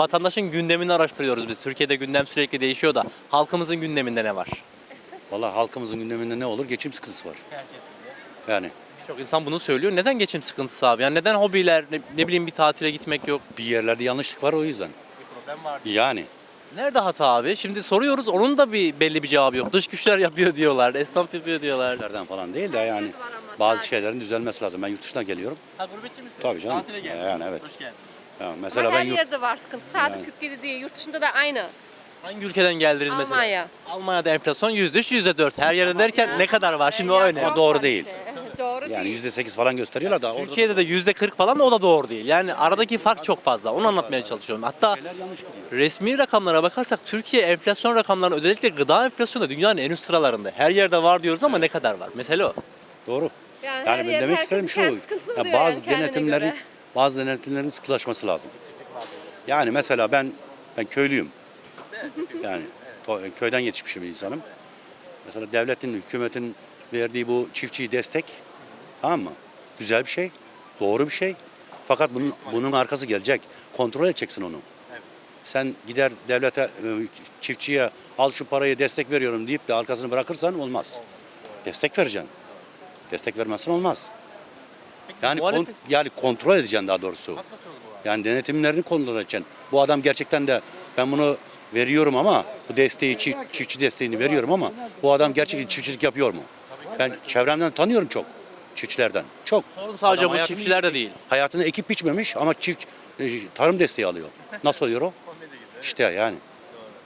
vatandaşın gündemini araştırıyoruz biz. Türkiye'de gündem sürekli değişiyor da halkımızın gündeminde ne var? Vallahi halkımızın gündeminde ne olur? Geçim sıkıntısı var. Yani Birçok insan bunu söylüyor. Neden geçim sıkıntısı abi? Yani neden hobiler, ne, ne bileyim bir tatile gitmek yok? bir yerlerde yanlışlık var o yüzden. problem var. Yani Nerede hata abi? Şimdi soruyoruz onun da bir belli bir cevabı yok. Dış güçler yapıyor diyorlar, esnaf yapıyor diyorlar. işlerden falan değil de yani bazı şeylerin düzelmesi lazım. Ben yurt dışına geliyorum. Ha gurbetçi misin? Tabii canım. Tatile geldin. Yani evet. Hoş geldin. Yani Ama mesela ben her yurt, yerde var sıkıntı. Sadece Yani. Türkiye'de değil, yurt dışında da aynı. Hangi ülkeden geldiniz mesela? Almanya. Almanya'da enflasyon %3, %4. Her yerde derken ne kadar var? Şimdi o Ya önemli. Ama çok doğru değil. işte. doğru yani değil. yüzde sekiz falan gösteriyorlar da orada Türkiye'de de %40 falan da o da doğru değil. Yani aradaki fark çok fazla. Onu anlatmaya çalışıyorum. Hatta resmi rakamlara bakarsak Türkiye enflasyon rakamlarının özellikle gıda enflasyonu da dünyanın en üst sıralarında. Her yerde var diyoruz ama ne kadar var? Mesele o. Doğru. Yani, Yani her ben demek istedim şu. ya bazı yani denetimlerin göre. Bazı denetimlerin sıkılaşması lazım. Yani mesela ben ben köylüyüm. Yani köyden yetişmişim bir insanım. Mesela devletin, hükümetin verdiği bu çiftçiyi destek tamam mı? Güzel bir şey, doğru bir şey. Fakat bunun, bunun arkası gelecek. Kontrol edeceksin onu. Sen gider devlete, e, çiftçiye al şu parayı destek veriyorum deyip de arkasını bırakırsan olmaz. Destek vereceksin. Destek vermezsen olmaz. Yani muhalefet- kon- yani kontrol edeceksin daha doğrusu. Yani denetimlerini kontrol edeceksin. Bu adam gerçekten de ben bunu veriyorum ama bu desteği çift, çiftçi desteğini veriyorum ama bu adam gerçekten çiftçilik yapıyor mu? Ben çevremden tanıyorum çok çiftçilerden. Çok. Sorun sadece Adam bu hayatını- çiftçilerde değil. Hayatını ekip biçmemiş ama çift e, tarım desteği alıyor. Nasıl oluyor o? İşte yani.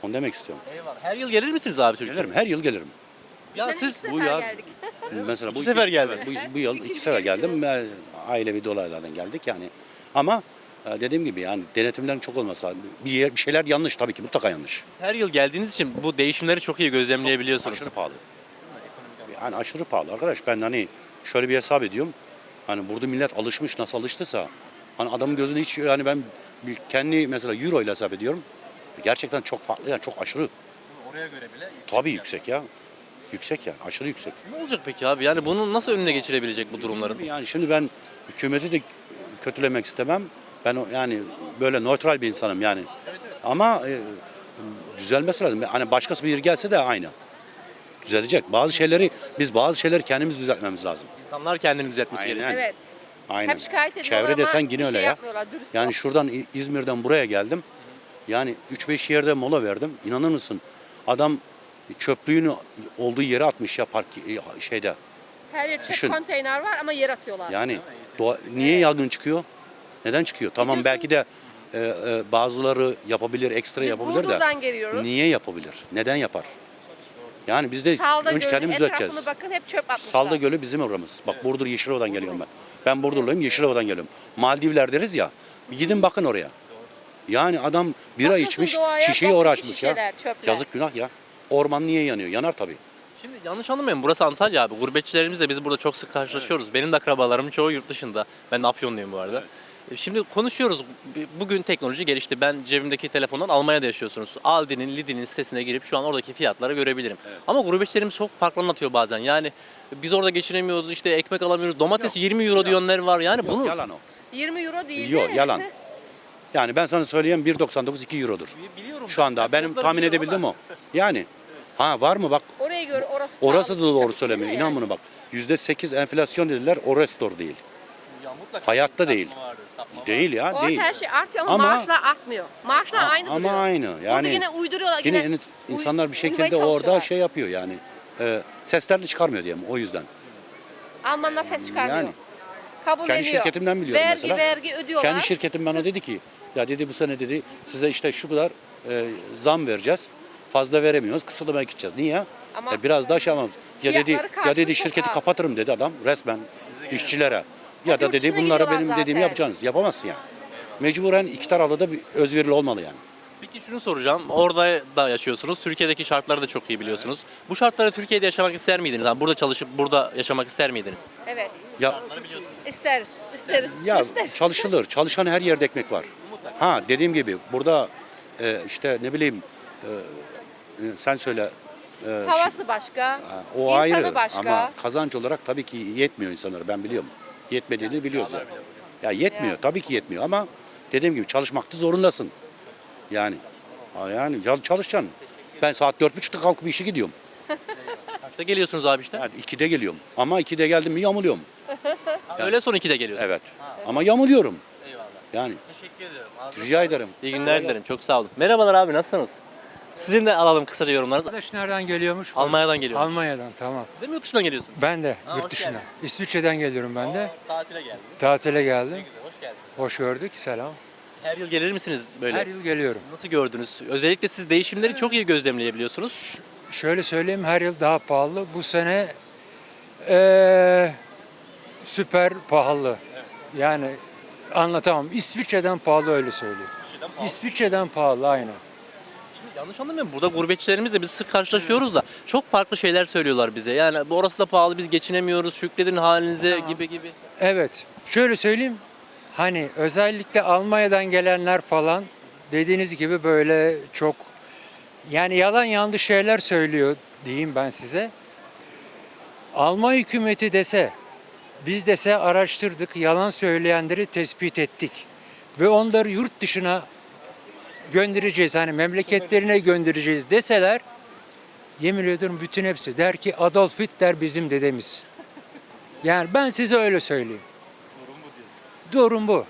Onu demek istiyorum. Eyvallah. Her yıl gelir misiniz abi Türkiye'ye? Gelirim. Her yıl gelirim. Ya Biz siz bu yaz- geldik. Mesela bu İki sefer geldin. evet, bu, bu yıl iki sefer geldim. Ben ailevi dolaylardan geldik yani. Ama e, dediğim gibi yani denetimlerin çok olması lazım. Bir, yer- bir şeyler yanlış tabii ki mutlaka yanlış. her yıl geldiğiniz için bu değişimleri çok iyi gözlemleyebiliyorsunuz. Aşırı pahalı. Yani aşırı pahalı arkadaş. Ben hani şöyle bir hesap ediyorum. Hani burada millet alışmış nasıl alıştıysa. Hani adamın gözünde hiç yani ben bir kendi mesela euro ile hesap ediyorum. Gerçekten çok farklı yani çok aşırı. Oraya göre bile. Tabii yüksek ya. Yüksek yani aşırı yüksek. Ne olacak peki abi? Yani bunun nasıl önüne geçilebilecek bu durumların? Yani şimdi ben hükümeti de kötülemek istemem. Ben yani böyle nötral bir insanım yani. Ama e, düzelmesi lazım. Hani başkası bir gelse de aynı. Düzelecek. Bazı şeyleri biz bazı şeyleri kendimiz düzeltmemiz lazım. İnsanlar kendini düzeltmesi Aynen. gerekiyor. Evet. Aynen. Hep şikayet ediyorlar Çevre ama desen bir yine şey öyle ya. yapmıyorlar, dürüst Yani yok. şuradan İ- İzmir'den buraya geldim. Yani 3-5 yerde mola verdim. İnanır mısın? Adam çöplüğünü olduğu yere atmış ya park e, şeyde. Her yer çöp Düşün. konteyner var ama yer atıyorlar. Yani doğa, niye yangın çıkıyor? Neden çıkıyor? Tamam Biliyorsun- belki de e, e, bazıları yapabilir, ekstra Biz yapabilir de. Burdur'dan geliyoruz. Niye yapabilir? Neden yapar? Yani biz de Salda önce Gölü'nün kendimiz düzelteceğiz. bakın hep çöp atmışlar. Salda Gölü bizim oramız. Bak Burdur Yeşilova'dan geliyorum ben. Ben Burdurluyum Yeşilova'dan geliyorum. Maldivler deriz ya. Bir gidin bakın oraya. Yani adam bira Bakıyorsun içmiş, doğaya, şişeyi bakıyorsun uğraşmış ya. çöpler. Yazık günah ya. Orman niye yanıyor? Yanar tabii. Şimdi yanlış anlamayın burası Antalya abi. Gurbetçilerimizle biz burada çok sık karşılaşıyoruz. Benim de akrabalarım çoğu yurt dışında. Ben de Afyonluyum bu arada. E, Şimdi konuşuyoruz. B- Bugün teknoloji gelişti. Ben cebimdeki telefondan Almanya'da yaşıyorsunuz. Aldi'nin, Lidl'in sitesine girip şu an oradaki fiyatları görebilirim. Ama gurbetçilerimiz çok farklı anlatıyor bazen. Yani biz orada geçinemiyoruz, işte ekmek alamıyoruz. Domates 20 euro diyenler var. Yani bunu Yalan o. 20 euro değil Yok de. yalan. Yani ben sana söyleyeyim 1.99 2 eurodur. biliyorum. Şu anda benim tahmin edebildim o. Yani ha var mı bak Oraya göre orası orası da doğru söylemiyor. İnan yani. bunu bak. %8 enflasyon dediler orası doğru değil. Hayatta değil. Değil ya Orada değil. her şey artıyor ama, Ama- maaşlar artmıyor. Maaşlar A- aynı ama duruyor. aynı. Burada Yani yine uyduruyorlar. Yine Yine, insanlar bir şekilde orada şey yapıyor yani. E, seslerini çıkarmıyor diyeyim o yüzden. Almanlar ses çıkarmıyor. Yani. Kabulleniyor. Kendi şirketimden biliyorum vergi, mesela. Vergi ödüyorlar. Kendi şirketim bana dedi ki ya dedi bu sene dedi size işte şu kadar e, zam vereceğiz. Fazla veremiyoruz. Kısıtlamaya gideceğiz. Niye? Ama E, biraz daha şey yapmamız. Ya dedi ya dedi şirketi az. kapatırım dedi adam resmen işçilere. Ya da dedi bunlara benim dediğimi zaten. yapacaksınız. Yapamazsın yani. Mecburen iki tarafta da bir özverili olmalı yani. Peki şunu soracağım. Orada da yaşıyorsunuz. Türkiye'deki şartları da çok iyi biliyorsunuz. Bu şartları Türkiye'de yaşamak ister miydiniz? Yani burada çalışıp burada yaşamak ister miydiniz? Evet. Ya isteriz. isteriz. Ya isteriz. çalışılır. Çalışan her yerde ekmek var. Ha dediğim gibi burada e, işte ne bileyim e, sen söyle e, Havası başka. Ha, O insanı ayrı başka. ama kazanç olarak tabii ki yetmiyor insanlara ben biliyorum. Yetmediğini biliyoruz yani. Ya yetmiyor Ya. tabii ki yetmiyor ama dediğim gibi çalışmakta zorundasın. Yani. Ha Yani çal- çalışacaksın. Ben saat dört buçukta kalkıp işe gidiyorum. Kaçta geliyorsunuz abi işte? Yani 2'de geliyorum. Ama 2'de geldim mi yamuluyorum. Öyle son 2'de geliyorsunuz. Evet. Ama yamuluyorum. Eyvallah. Yani Teşekkür ediyorum. rica ederim. İyi günler dilerim. Çok sağ olun. Merhabalar abi nasılsınız? Sizin de alalım kısaca yorumlarınızı. Arkadaş nereden geliyormuş? Almanya'dan geliyorum. Almanya'dan tamam. Siz de mi yurt dışından geliyorsunuz? Ben de Ha, yurt dışına. geldin. İsviçre'den geliyorum ben de. Tatile geldiniz. Tatile geldim. Hoş geldiniz. Hoş gördük. Selam. Her yıl gelir misiniz böyle? Her yıl geliyorum. Nasıl gördünüz? Özellikle siz değişimleri çok iyi gözlemleyebiliyorsunuz. Şöyle söyleyeyim her yıl daha pahalı. Bu sene eee, süper pahalı. Yani anlatamam. İsviçre'den pahalı öyle söyleyeyim. İsviçre'den pahalı aynen. Yanlış anlamayın. Burada gurbetçilerimizle biz sık karşılaşıyoruz da çok farklı şeyler söylüyorlar bize. Yani bu orası da pahalı biz geçinemiyoruz. Şükredin halinize gibi gibi. Evet. Şöyle söyleyeyim. Hani özellikle Almanya'dan gelenler falan dediğiniz gibi böyle çok yani yalan yanlış şeyler söylüyor diyeyim ben size. Alman hükümeti dese biz dese araştırdık, yalan söyleyenleri tespit ettik ve onları yurt dışına göndereceğiz hani memleketlerine göndereceğiz deseler yemin ediyorum bütün hepsi der ki Adolf Hitler bizim dedemiz. Yani ben size öyle söyleyeyim. Durum bu.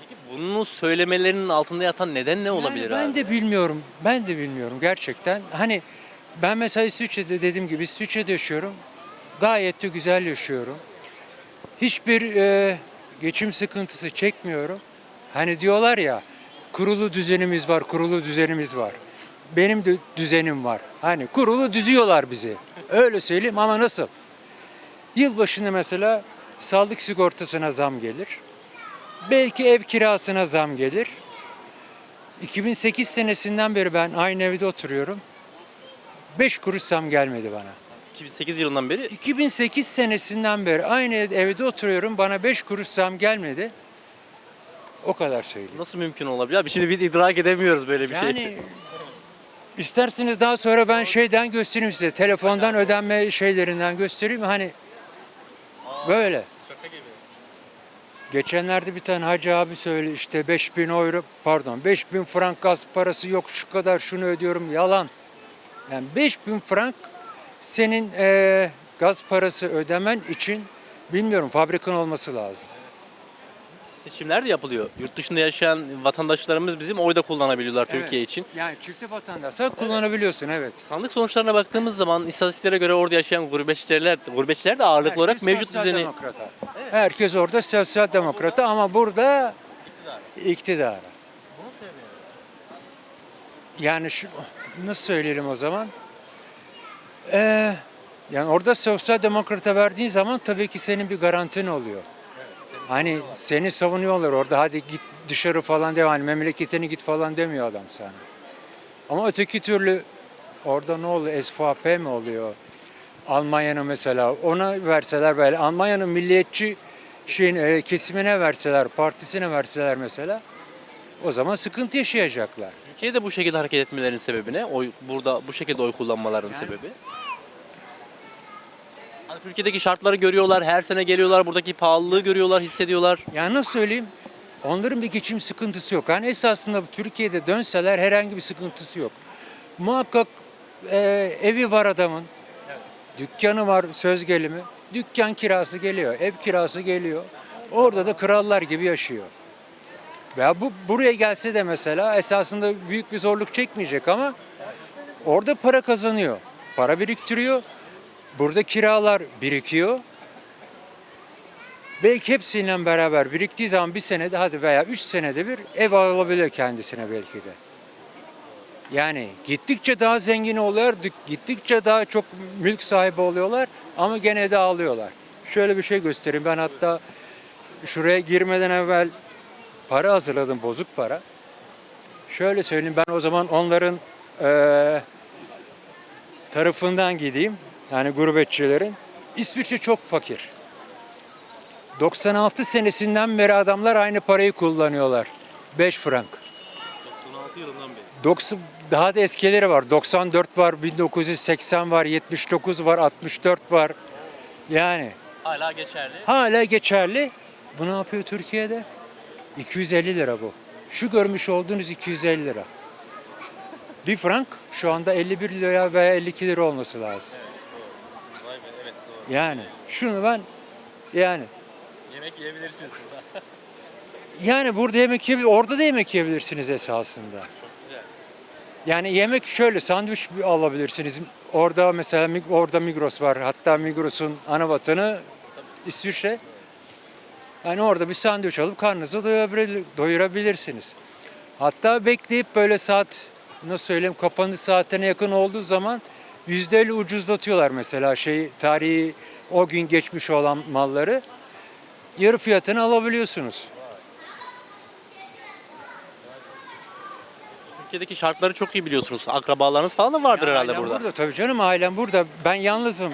Peki bunu söylemelerinin altında yatan neden ne olabilir Yani ben abi? de bilmiyorum. Ben de bilmiyorum gerçekten. Hani ben mesela İsviçre'de dediğim gibi İsviçre'de yaşıyorum. Gayet de güzel yaşıyorum. Hiçbir e, geçim sıkıntısı çekmiyorum. Hani diyorlar ya kurulu düzenimiz var, kurulu düzenimiz var. Benim de düzenim var. Hani kurulu düzüyorlar bizi. Öyle söyleyeyim ama nasıl? Yılbaşında mesela sağlık sigortasına zam gelir. Belki ev kirasına zam gelir. 2008 senesinden beri ben aynı evde oturuyorum. 5 kuruş zam gelmedi bana. 2008 yılından beri 2008 senesinden beri aynı evde oturuyorum. Bana 5 kuruş zam gelmedi. O kadar söyleyeyim. nasıl mümkün olabilir? Abi şimdi biz idrak edemiyoruz böyle bir şey. Yani isterseniz daha sonra ben şeyden göstereyim size. Telefondan ödenme şeylerinden göstereyim. Hani böyle. Geçenlerde bir tane hacı abi söyle işte 5000 euro pardon 5000 frank gaz parası yok şu kadar şunu ödüyorum yalan. Yani 5000 frank senin eee, gaz parası ödemen için bilmiyorum fabrikan olması lazım. Seçimler de yapılıyor. Yurt dışında yaşayan vatandaşlarımız bizim oy da kullanabiliyorlar Türkiye Evet. için. Yani çifte vatandaşsa kullanabiliyorsun evet. Sandık sonuçlarına baktığımız zaman istatistiklere göre orada yaşayan gurbetçiler, gurbetçiler de ağırlıklı olarak Herkes mevcut sosyal düzeni demokrata. Herkes orada sosyal demokrata ama burada iktidara. Yani şu nasıl söyleyelim o zaman? Ee, yani orada sosyal demokrata verdiğin zaman tabii ki senin bir garantin oluyor. Hani seni savunuyorlar orada hadi git dışarı falan deme hani memleketine git falan demiyor adam sana. Ama öteki türlü orada ne oluyor? SVP mi oluyor? Almanya'nın mesela ona verseler böyle Almanya'nın milliyetçi şeyin e, kesimine verseler, partisine verseler mesela o zaman sıkıntı yaşayacaklar. Türkiye'de bu şekilde hareket etmelerinin sebebi ne? Oy, burada bu şekilde oy kullanmalarının Yani- sebebi? Hani Türkiye'deki şartları görüyorlar, her sene geliyorlar, buradaki pahalılığı görüyorlar, hissediyorlar. Yani nasıl söyleyeyim? Onların bir geçim sıkıntısı yok. Yani esasında Türkiye'de dönseler herhangi bir sıkıntısı yok. Muhakkak e, evi var adamın. Dükkanı var söz gelimi. Dükkan kirası geliyor, ev kirası geliyor. Orada da krallar gibi yaşıyor. Veya bu buraya gelse de mesela esasında büyük bir zorluk çekmeyecek ama orada para kazanıyor. Para biriktiriyor. Burada kiralar birikiyor. Belki hepsiyle beraber biriktiği zaman bir senede hadi veya üç senede bir ev alabiliyor kendisine belki de. Yani gittikçe daha zengin oluyorlar, dük- gittikçe daha çok mülk sahibi oluyorlar ama gene de ağlıyorlar. Şöyle bir şey göstereyim. Ben hatta şuraya girmeden evvel para hazırladım, bozuk para. Şöyle söyleyeyim ben o zaman onların eee, tarafından gideyim. Yani gurbetçilerin. İsviçre çok fakir. 96 senesinden beri adamlar aynı parayı kullanıyorlar. 5 frank. 96 yılından beri. 90 daha da eskileri var. 94 var, 1980 var, 79 var, 64 var. Yani Hala geçerli. hala geçerli. Bu ne yapıyor Türkiye'de? 250 lira bu. Şu görmüş olduğunuz 250 lira. Bir frank şu anda 51 lira veya 52 lira olması lazım. Yani şunu ben yani Yemek yiyebilirsiniz burada. yani burada yemek yiyebilir, orada da yemek yiyebilirsiniz esasında. Yani yemek şöyle sandviç alabilirsiniz. Orada mesela Mig- orada Migros var. Hatta Migros'un ana vatanı İsviçre. Yani orada bir sandviç alıp karnınızı doyurabil- doyurabilirsiniz. Hatta bekleyip böyle saat nasıl söyleyeyim kapanış saatine yakın olduğu zaman %50 ucuzlatıyorlar mesela şey tarihi o gün geçmiş olan malları. Yarı fiyatını alabiliyorsunuz. Türkiye'deki şartları çok iyi biliyorsunuz. Akrabalarınız falan da vardır herhalde Ailem burada. Tabii canım ailem burada. Ben yalnızım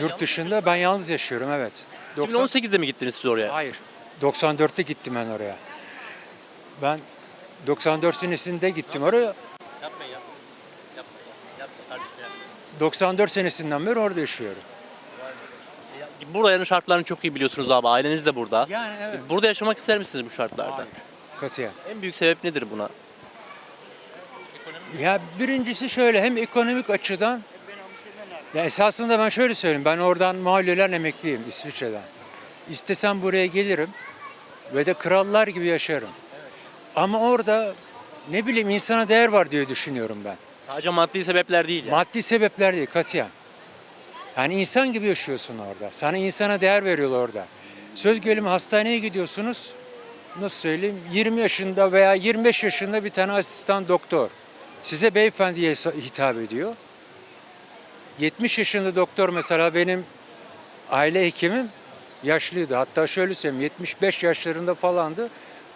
yurt dışında. Ben yalnız yaşıyorum evet. 90 2018'de mi gittiniz siz oraya? Hayır. 94'te gittim ben oraya. Ben 94 senesinde gittim oraya. 94 senesinden beri orada yaşıyorum. Buranın şartlarını çok iyi biliyorsunuz abi. Aileniz de burada. Yani evet. Burada yaşamak ister misiniz bu şartlarda? Hayır. Katiyen. En büyük sebep nedir buna? Ya birincisi şöyle hem ekonomik açıdan ya esasında ben şöyle söyleyeyim. Ben oradan mahalleler emekliyim İsviçre'den. İstesem buraya gelirim ve de krallar gibi yaşarım. Ama orada ne bileyim insana değer var diye düşünüyorum ben. Sadece maddi sebepler değil. Yani. Maddi sebepler değil katiyen. Yani insan gibi yaşıyorsun orada. Sana insana değer veriyorlar orada. Söz gelimi hastaneye gidiyorsunuz. Nasıl söyleyeyim? 20 yaşında veya 25 yaşında bir tane asistan doktor. Size beyefendiye hitap ediyor. 70 yaşında doktor mesela benim aile hekimim yaşlıydı. Hatta şöyle söyleyeyim 75 yaşlarında falandı.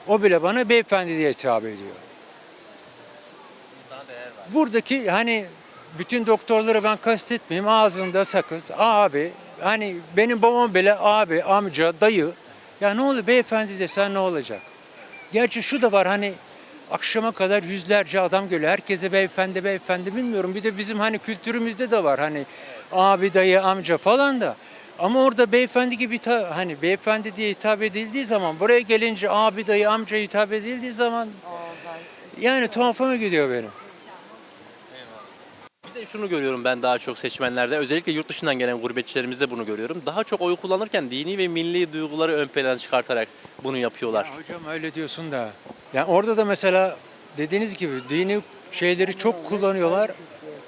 O bile bana beyefendi diye hitap ediyor. Buradaki hani bütün doktorları ben kastetmeyeyim ağzında sakız abi hani benim babam bile abi amca dayı ya ne oluyor beyefendi desen ne olacak? Gerçi şu da var hani akşama kadar yüzlerce adam geliyor. Herkese beyefendi beyefendi bilmiyorum. Bir de bizim hani kültürümüzde de var hani abi dayı amca falan da. Ama orada beyefendi gibi hani beyefendi diye hitap edildiği zaman buraya gelince abi dayı amca hitap edildiği zaman yani tuhafıma gidiyor benim. De şunu görüyorum ben daha çok seçmenlerde. Özellikle yurt dışından gelen gurbetçilerimizde bunu görüyorum. Daha çok oy kullanırken dini ve milli duyguları ön plana çıkartarak bunu yapıyorlar. Ya hocam öyle diyorsun da. Yani orada da mesela dediğiniz gibi dini şeyleri çok kullanıyorlar.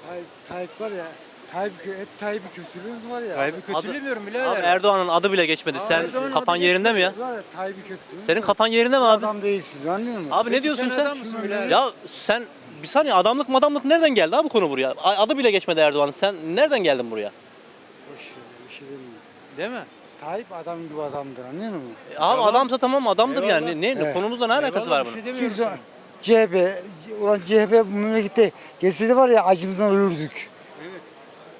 Tayyip, Tayyip var ya, Tayyip, hep Tayyip'i kötülüğünüz var ya. Adı- kötülemiyorum Abi birader. Erdoğan'ın adı bile geçmedi. Sen Erdoğan'ın kafan adı yerinde mi ya? Var ya Tayyip'i Senin kafan yerinde mi abi? Adam değilsiniz anlıyor musun? Abi ne Peki diyorsun sen sen? Ya sen bir saniye adamlık madamlık nereden geldi abi konu buraya? A- Adı bile geçmedi Erdoğan'ın. Sen nereden geldin buraya? Boş ver, bir şey demiyorum. Değil mi? Tayyip adam gibi adamdır anlıyor musun? E Abi adamsa tamam adamdır Eyvallah. yani. Ne, ne Evet. konumuzla ne alakası Eyvallah, var bir bunun? şey demiyorum Kimse. CHP, ulan CHP bu memlekette gelseydi var ya acımızdan ölürdük. Evet.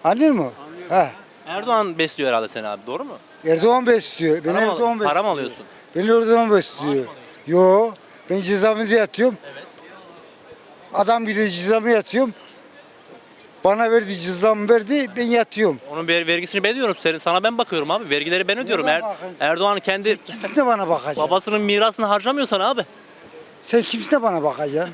Anlıyor musun? He. Erdoğan besliyor herhalde seni abi doğru mu? Erdoğan besliyor. Beni Para mı, Erdoğan besliyor. para mı alıyorsun? Beni Erdoğan besliyor. Yo, ben cezaevinde yatıyorum. Adam gidiyor cezamı yatıyorum. Bana verdi cezamı verdi ben yatıyorum. Onun ver- vergisini ben ödüyorum. Senin, sana ben bakıyorum abi. Vergileri ben ödüyorum. Er? Erdoğan kendi Kimsin de bana bakacaksın? babasının mirasını harcamıyorsan abi. Sen kimsin de bana bakacaksın?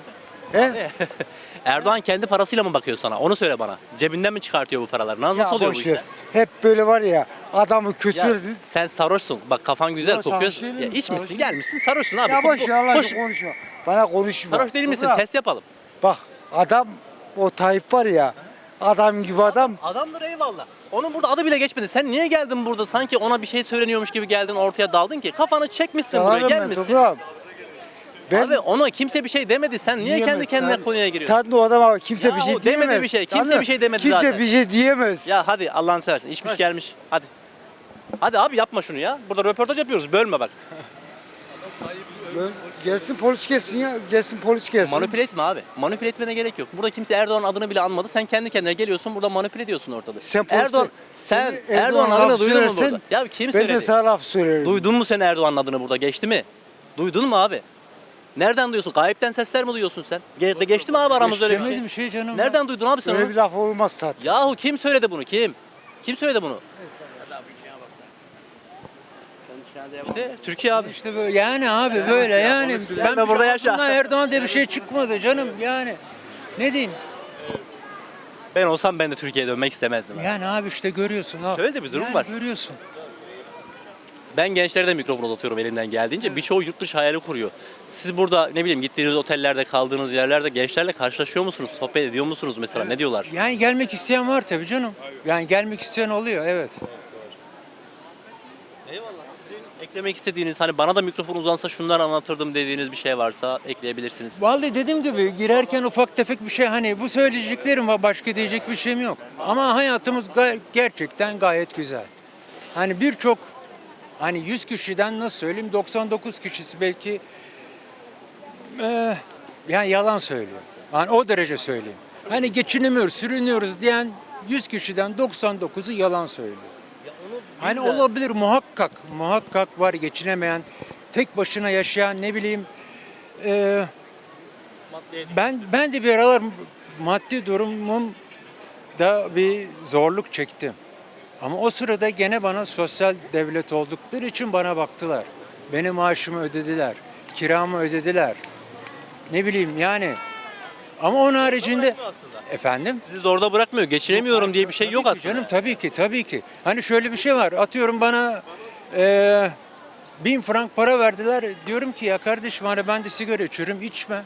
He? Erdoğan kendi parasıyla mı bakıyor sana? Onu söyle bana. Cebinden mi çıkartıyor bu paraları? Nasıl, Ya oluyor bu boş işler? Hep böyle var ya adamı Ya sen sarhoşsun. Bak kafan güzel Yok, sarhoş kokuyorsun. değilim, Ya içmişsin sarhoş gelmişsin sarhoşsun abi. Ya Ko- boş ko- ver Allah koş. aşkına konuşma. Bana konuşma. Sarhoş değil misin? Test yapalım. Bak adam o Tayyip var ya adam gibi adam. Adamdır eyvallah. Onun burada adı bile geçmedi. Sen niye geldin burada? Sanki ona bir şey söyleniyormuş gibi geldin ortaya daldın ki. Kafanı çekmişsin buraya Yalanım ben gelmişsin. toprağım. Ben Abi ona kimse bir şey demedi. Sen niye kendi diyemez. kendine Sen- konuya giriyorsun? Sen de o adama kimse Ya bir şey o demedi diyemez. bir şey, kimse Anladın bir şey demedi kimse zaten. bir şey diyemez. Ya hadi Allah'ını seversen. içmiş gelmiş. Hadi. Hadi abi yapma şunu ya. Burada röportaj yapıyoruz. Bölme bak. Gel- Gelsin polis gelsin ya. Gelsin polis gelsin. Manipüle etme abi. Manipüle etmene gerek yok. Burada kimse Erdoğan'ın adını bile anmadı. Sen kendi kendine geliyorsun burada manipüle ediyorsun ortada. Sen polise- Erdoğan sen Erdoğan'ın Erdoğan adını laf duydun mu söylersen, burada? Ya kim ben de söyledi? sana laf söylerim. Duydun mu sen Erdoğan'ın adını burada? Geçti mi? Duydun mu abi? Nereden duyuyorsun? Gayipten sesler mi duyuyorsun sen? Ge- geçti mi abi aramızda öyle bir şey? Şey canım. Nereden duydun abi sen Öyle onu? bir laf olmaz zaten. Yahu kim söyledi bunu? Kim? Kim söyledi bunu? İşte Türkiye abi. İşte böyle yani abi böyle yani. Ben Ben burada yaşa. Erdoğan diye bir şey çıkmadı canım yani. Ne diyeyim? Ben olsam ben de Türkiye'ye dönmek istemezdim. Yani abi işte görüyorsun. Al. Şöyle de bir durum Yani var. Görüyorsun. Ben gençlere de mikrofon uzatıyorum elimden geldiğince. Birçoğu yurt dışı hayali kuruyor. Siz burada ne bileyim gittiğiniz otellerde kaldığınız yerlerde gençlerle karşılaşıyor musunuz? Sohbet ediyor musunuz mesela? Ne diyorlar? Yani gelmek isteyen var tabii canım. Yani gelmek isteyen oluyor evet. Eklemek istediğiniz hani bana da mikrofon uzansa şunları anlatırdım dediğiniz bir şey varsa ekleyebilirsiniz. Vallahi dediğim gibi girerken ufak tefek bir şey hani bu söyleyeceklerim var başka diyecek bir şeyim yok. Ama hayatımız gay- gerçekten gayet güzel. Hani birçok hani 100 kişiden nasıl söyleyeyim 99 kişisi belki eee, yani yalan söylüyor. Hani o derece söyleyeyim. Hani geçinemiyoruz, sürünüyoruz diyen 100 kişiden 99'u yalan söylüyor. Hani olabilir muhakkak, muhakkak var geçinemeyen, tek başına yaşayan ne bileyim eee, ben ben de bir aralar maddi durumum da bir zorluk çektim. Ama o sırada gene bana sosyal devlet oldukları için bana baktılar. Benim maaşımı ödediler, kiramı ödediler. Ne bileyim yani. Ama onun haricinde efendim Sizi zorda bırakmıyor. Geçinemiyorum diye bir şey yok aslında. Canım tabii ki tabii ki. Hani şöyle bir şey var. Atıyorum bana eee bin frank para verdiler. Diyorum ki ya kardeşim hani ben de sigara içiyorum içme.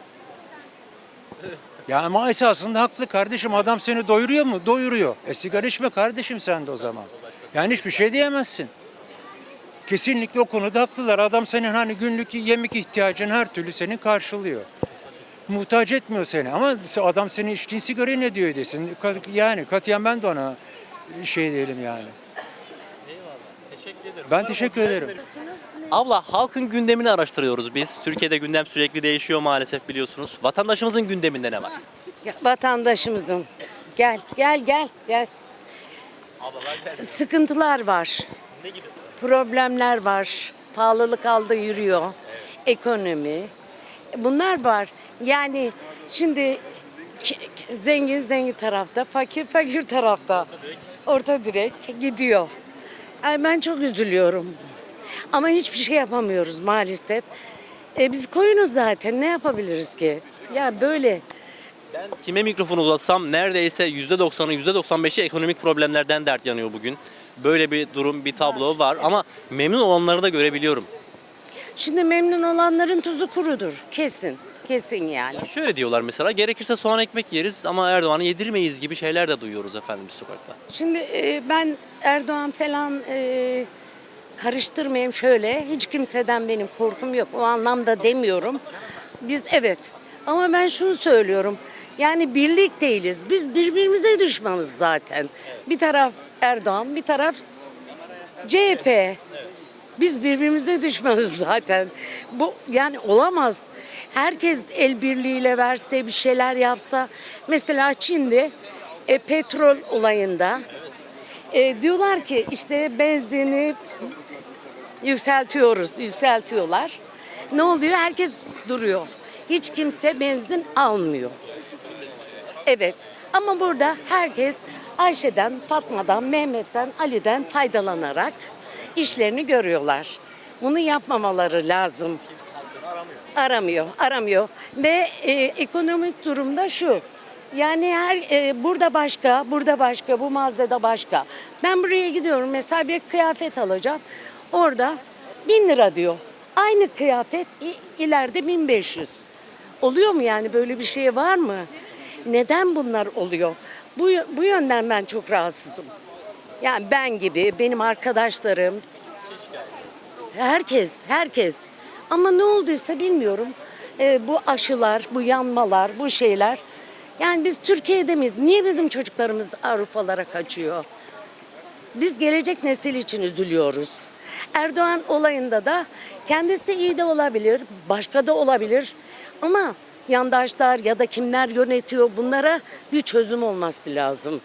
Ya ama esasında haklı kardeşim. Adam seni doyuruyor mu? Doyuruyor. E sigara içme kardeşim sen de o zaman. Yani hiçbir şey diyemezsin. Kesinlikle o konuda haklılar. Adam senin hani günlük yemek ihtiyacını her türlü senin karşılıyor. Muhtaç etmiyor seni ama adam senin içtiğin sigarayı ne diyor desin. Yani katiyen ben de ona şey diyelim yani. Teşekkür ederim. Ben teşekkür ederim. Abla halkın gündemini araştırıyoruz biz. Türkiye'de gündem sürekli değişiyor maalesef biliyorsunuz. Vatandaşımızın gündeminde ne var? vatandaşımızın. Gel, gel, gel, gel. Sıkıntılar var. Problemler var. Pahalılık aldı yürüyor. Ekonomi. Bunlar var. Yani şimdi zengin zengin tarafta, fakir fakir tarafta. Orta direk gidiyor. Yani ben çok üzülüyorum. Ama hiçbir şey yapamıyoruz maalesef. E biz koyunuz zaten ne yapabiliriz ki? Ya böyle. Ben kime mikrofon uzatsam neredeyse %90'ı %95'i ekonomik problemlerden dert yanıyor bugün. Böyle bir durum, bir tablo var ama memnun olanları da görebiliyorum. Şimdi memnun olanların tuzu kurudur. Kesin. Kesin yani. Şöyle diyorlar mesela gerekirse soğan ekmek yeriz ama Erdoğan'ı yedirmeyiz gibi şeyler de duyuyoruz efendim sokakta. Şimdi e, ben Erdoğan falan e, karıştırmayayım şöyle. Hiç kimseden benim korkum yok. O anlamda demiyorum. Biz evet. Ama ben şunu söylüyorum. Yani birlik değiliz. Biz birbirimize düşmanız zaten. Bir taraf Erdoğan, bir taraf CHP. Biz birbirimize düşmanız zaten. Bu yani olamaz. Herkes el birliğiyle verse bir şeyler yapsa. Mesela Çin'de e, petrol olayında e, diyorlar ki işte benzini yükseltiyoruz, yükseltiyorlar. Ne oluyor? Herkes duruyor. Hiç kimse benzin almıyor. Evet. Ama burada herkes Ayşe'den, Fatma'dan, Mehmet'ten, Ali'den faydalanarak işlerini görüyorlar. Bunu yapmamaları lazım. Aramıyor, aramıyor. Ve e, ekonomik durumda şu. Yani her e, burada başka, burada başka, bu mağazada başka. Ben buraya gidiyorum mesela bir kıyafet alacağım. Orada bin lira diyor. Aynı kıyafet ileride 1500. Oluyor mu yani böyle bir şey var mı? Neden bunlar oluyor? Bu, bu yönden ben çok rahatsızım. Yani ben gibi, benim arkadaşlarım, herkes, herkes. Ama ne olduysa bilmiyorum. Ee, bu aşılar, bu yanmalar, bu şeyler. Yani biz Türkiye'de miyiz? Niye bizim çocuklarımız Avrupalara kaçıyor? Biz gelecek nesil için üzülüyoruz. Erdoğan olayında da kendisi iyi de olabilir, başka da olabilir. Ama yandaşlar ya da kimler yönetiyor bunlara bir çözüm olması lazım.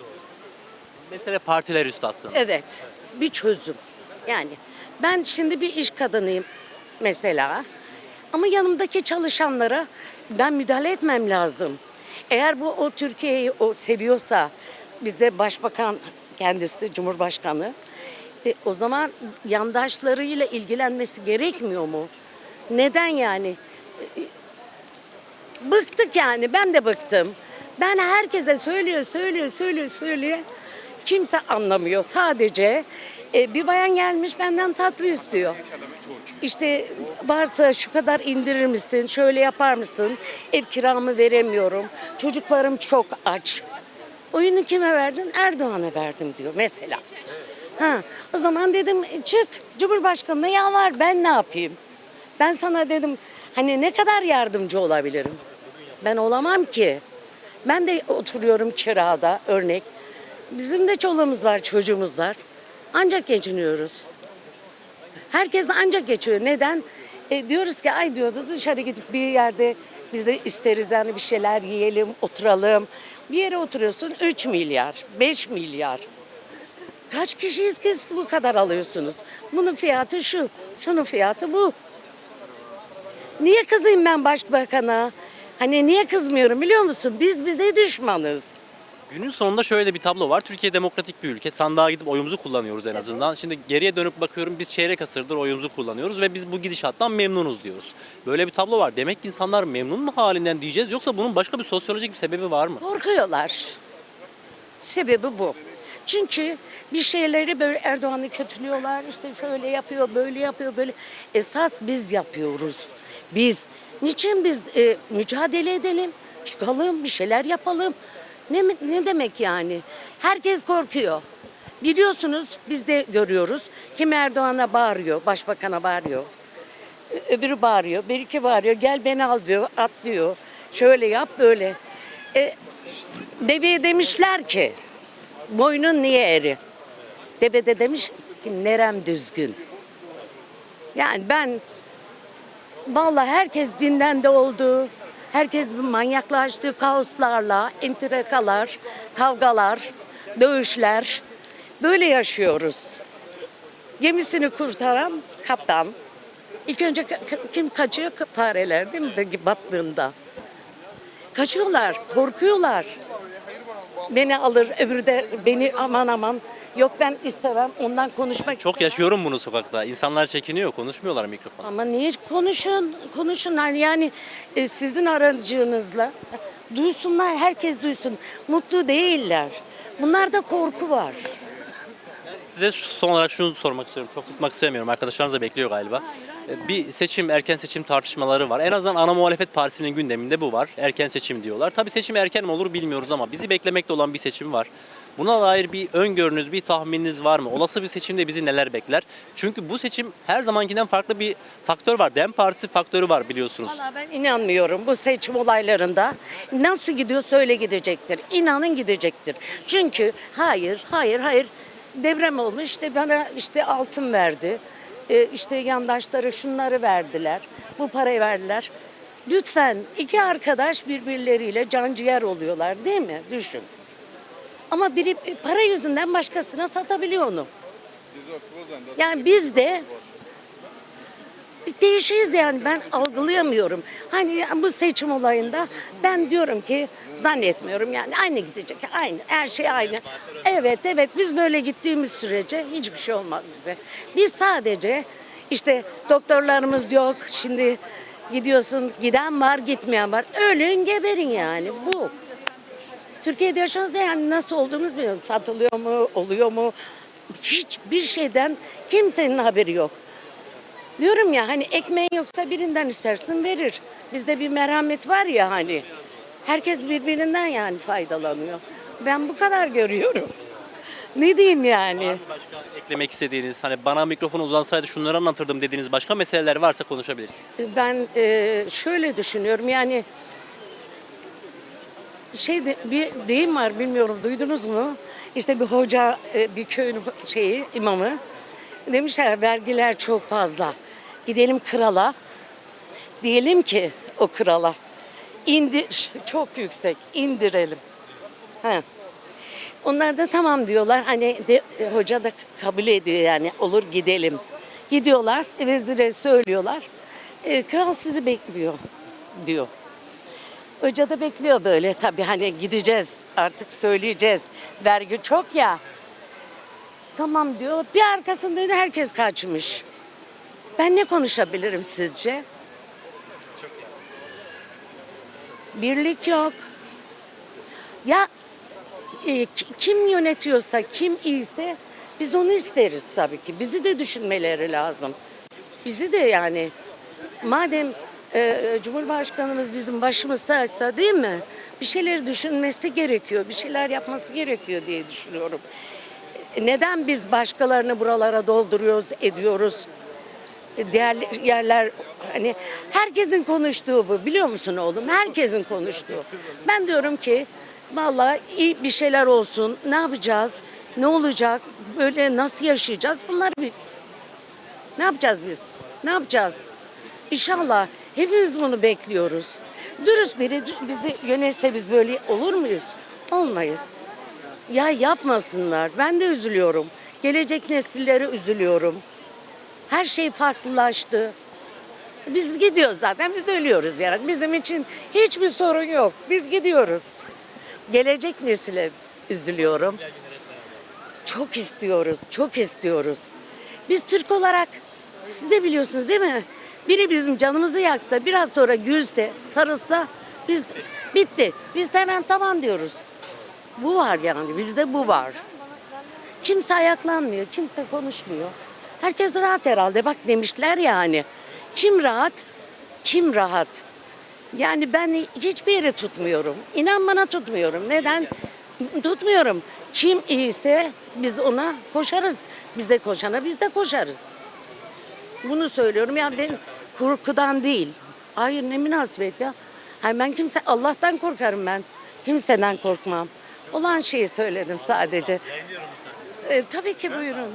Mesele partiler üstü aslında. Evet, bir çözüm. Yani ben şimdi bir iş kadınıyım mesela. Ama yanımdaki çalışanlara ben müdahale etmem lazım. Eğer bu o Türkiye'yi o seviyorsa, bizde başbakan kendisi, cumhurbaşkanı, E, o zaman yandaşlarıyla ilgilenmesi gerekmiyor mu? Neden yani? E, Bıktık yani ben de bıktım. Ben herkese söylüyor, söylüyor, söylüyor, söylüyor. Kimse anlamıyor. Sadece e, bir bayan gelmiş benden tatlı istiyor. İşte varsa şu kadar indirir misin, şöyle yapar mısın? Ev kiramı veremiyorum. Çocuklarım çok aç. Oyunu kime verdin? Erdoğan'a verdim diyor mesela. Ha, o zaman dedim "E, çık Cumhurbaşkanı'na yalvar ben ne yapayım? Ben sana dedim hani ne kadar yardımcı olabilirim? Ben olamam ki. Ben de oturuyorum kirada örnek. Bizim de çoluğumuz var, çocuğumuz var. Ancak geçiniyoruz. Herkes ancak geçiyor. Neden? E, diyoruz ki ay diyordu dışarı gidip bir yerde biz de isteriz yani bir şeyler yiyelim, oturalım. Bir yere oturuyorsun 3 milyar, 5 milyar. Kaç kişiyiz ki siz bu kadar alıyorsunuz? Bunun fiyatı şu, şunun fiyatı bu. Niye kızayım ben başbakana? Hani niye kızmıyorum biliyor musun? Biz bize düşmanız. Günün sonunda şöyle bir tablo var. Türkiye demokratik bir ülke. Sandığa gidip oyumuzu kullanıyoruz en azından. Şimdi geriye dönüp bakıyorum biz çeyrek asırdır oyumuzu kullanıyoruz ve biz bu gidişattan memnunuz diyoruz. Böyle bir tablo var. Demek ki insanlar memnun mu halinden diyeceğiz yoksa bunun başka bir sosyolojik bir sebebi var mı? Korkuyorlar. Sebebi bu. Çünkü bir şeyleri böyle Erdoğan'ı kötülüyorlar. işte şöyle yapıyor, böyle yapıyor, böyle. Esas biz yapıyoruz. Biz. Niçin biz e, mücadele edelim? Çıkalım, bir şeyler yapalım. Ne, ne demek yani? Herkes korkuyor. Biliyorsunuz biz de görüyoruz. Kim Erdoğan'a bağırıyor, başbakana bağırıyor. Öbürü bağırıyor, bir iki bağırıyor. Gel beni al diyor, at diyor. Şöyle yap, böyle. E, Deveye demişler ki boynun niye eri? Deve de demiş ki nerem düzgün. Yani ben vallahi herkes dinden de oldu. Herkes bir manyaklaştı kaoslarla, entrikalar, kavgalar, dövüşler. Böyle yaşıyoruz. Gemisini kurtaran kaptan. İlk önce kim kaçıyor? Fareler değil mi? Battığında. Kaçıyorlar, korkuyorlar. Beni alır, öbürü de beni aman aman. Yok ben istemem, ondan konuşmak Çok istemem. yaşıyorum bunu sokakta. İnsanlar çekiniyor, konuşmuyorlar mikrofona. Ama niye konuşun, konuşun yani, yani e, sizin aracınızla duysunlar, herkes duysun. Mutlu değiller. Bunlarda korku var. Size şu- son olarak şunu sormak istiyorum. Çok tutmak istemiyorum. Arkadaşlarınız da bekliyor galiba. Ee, Bir seçim, erken seçim tartışmaları var. En azından ana muhalefet partisinin gündeminde bu var. Erken seçim diyorlar. Tabii seçim erken mi olur bilmiyoruz ama bizi beklemekte olan bir seçim var. Buna dair bir öngörünüz, bir tahmininiz var mı? Olası bir seçimde bizi neler bekler? Çünkü bu seçim her zamankinden farklı bir faktör var. Dem Partisi faktörü var biliyorsunuz. Valla ben inanmıyorum bu seçim olaylarında. Nasıl gidiyorsa öyle gidecektir. İnanın gidecektir. Çünkü hayır, hayır, hayır. Deprem olmuş işte bana işte altın verdi. Ee, işte yandaşları şunları verdiler. Bu parayı verdiler. Lütfen iki arkadaş birbirleriyle canciğer oluyorlar değil mi? Düşün. Ama biri para yüzünden başkasına satabiliyor onu. Yani biz de bir değişiyiz yani ben algılayamıyorum. Hani bu seçim olayında ben diyorum ki zannetmiyorum yani aynı gidecek aynı her şey aynı. Evet evet biz böyle gittiğimiz sürece hiçbir şey olmaz bize. Biz sadece işte doktorlarımız yok şimdi gidiyorsun giden var gitmeyen var ölün geberin yani bu. Türkiye'de yaşıyoruz yani nasıl olduğumuzu bilmiyorum. Satılıyor mu, oluyor mu? Hiçbir şeyden kimsenin haberi yok. Diyorum ya hani ekmeğin yoksa birinden istersin verir. Bizde bir merhamet var ya hani. Herkes birbirinden yani faydalanıyor. Ben bu kadar görüyorum. Ne diyeyim yani? Başka eklemek istediğiniz, hani bana mikrofon uzansaydı şunları anlatırdım dediğiniz başka meseleler varsa konuşabiliriz. Ben e, şöyle düşünüyorum yani şey de, bir deyim var bilmiyorum duydunuz mu? İşte bir hoca e, bir köyün şeyi imamı demişler vergiler çok fazla. Gidelim krala. Diyelim ki o krala indir çok yüksek indirelim. Ha. Onlar da tamam diyorlar. Hani de, e, hoca da kabul ediyor yani olur gidelim. Gidiyorlar vezire söylüyorlar. E, kral sizi bekliyor diyor. Hoca da bekliyor böyle tabii hani gideceğiz artık söyleyeceğiz. Vergi çok ya. Tamam diyor. Bir arkasında herkes kaçmış. Ben ne konuşabilirim sizce? Birlik yok. Ya e, ki- kim yönetiyorsa, kim iyiyse biz onu isteriz tabii ki. Bizi de düşünmeleri lazım. Bizi de yani madem e, Cumhurbaşkanımız bizim başımızdaysa değil mi? Bir şeyleri düşünmesi gerekiyor, bir şeyler yapması gerekiyor diye düşünüyorum. Neden biz başkalarını buralara dolduruyoruz, ediyoruz? Diğer yerler hani herkesin konuştuğu bu biliyor musun oğlum? Herkesin konuştuğu. Ben diyorum ki vallahi iyi bir şeyler olsun. Ne yapacağız? Ne olacak? Böyle nasıl yaşayacağız? Bunlar bir ne yapacağız biz? Ne yapacağız? İnşallah hepimiz bunu bekliyoruz. Dürüst biri bizi yönetse biz böyle olur muyuz? Olmayız. Ya yapmasınlar. Ben de üzülüyorum. Gelecek nesillere üzülüyorum. Her şey farklılaştı. Biz gidiyoruz zaten. Biz de ölüyoruz yani. Bizim için hiçbir sorun yok. Biz gidiyoruz. Gelecek nesile üzülüyorum. Çok istiyoruz, çok istiyoruz. Biz Türk olarak, siz de biliyorsunuz değil mi? Biri bizim canımızı yaksa, biraz sonra gülse, sarılsa, biz bitti. Biz hemen tamam diyoruz. Bu var yani, bizde bu var. Kimse ayaklanmıyor, kimse konuşmuyor. Herkes rahat herhalde. Bak demişler yani. Kim rahat, kim rahat. Yani ben hiçbir yere tutmuyorum. İnan bana tutmuyorum. Neden? Tutmuyorum. Kim iyiyse biz ona koşarız. Biz de koşana biz de koşarız. Bunu söylüyorum ya ben korkudan değil. Hayır ne münasebet ya. Hayır ben kimse Allah'tan korkarım ben. Kimseden korkmam. Olan şeyi söyledim sadece. E, tabii ki buyurun.